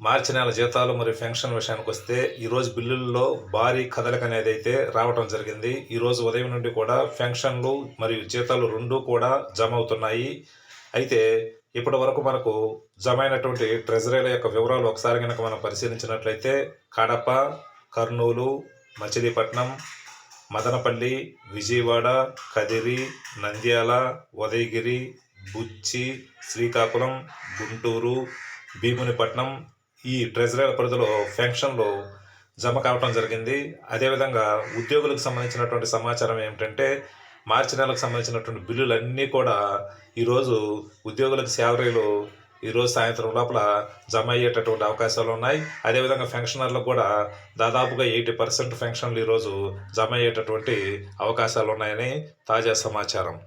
మార్చి నెల జీతాలు మరియు పెన్షన్ విషయానికి వస్తే ఈరోజు బిల్లుల్లో భారీ కదలిక అనేది అయితే రావడం జరిగింది. ఈరోజు ఉదయం నుండి కూడా పెన్షన్లు మరియు జీతాలు రెండు కూడా జమ అవుతున్నాయి. అయితే ఇప్పటి వరకు మనకు జమ అయినటువంటి ట్రెజరీల యొక్క వివరాలు ఒకసారి కనుక మనం పరిశీలించినట్లయితే కడప కర్నూలు మచిలీపట్నం మదనపల్లి విజయవాడ కదిరి నంద్యాల ఉదయగిరి బుచ్చి శ్రీకాకుళం గుంటూరు భీమునిపట్నం ఈ ట్రెజరీల పరిధిలో పెన్షన్లో జమ కావటం జరిగింది. అదేవిధంగా ఉద్యోగులకు సంబంధించినటువంటి సమాచారం ఏమిటంటే మార్చి నెలకు సంబంధించినటువంటి బిల్లులన్నీ కూడా ఈరోజు ఉద్యోగులకు శాలరీలు ఈరోజు సాయంత్రం లోపల జమ అయ్యేటటువంటి అవకాశాలు ఉన్నాయి. అదేవిధంగా ఫెన్షనర్లకు కూడా దాదాపుగా ఎయిటీ పర్సెంట్ ఫెన్షన్లు ఈరోజు జమ అయ్యేటటువంటి అవకాశాలు ఉన్నాయని తాజా సమాచారం.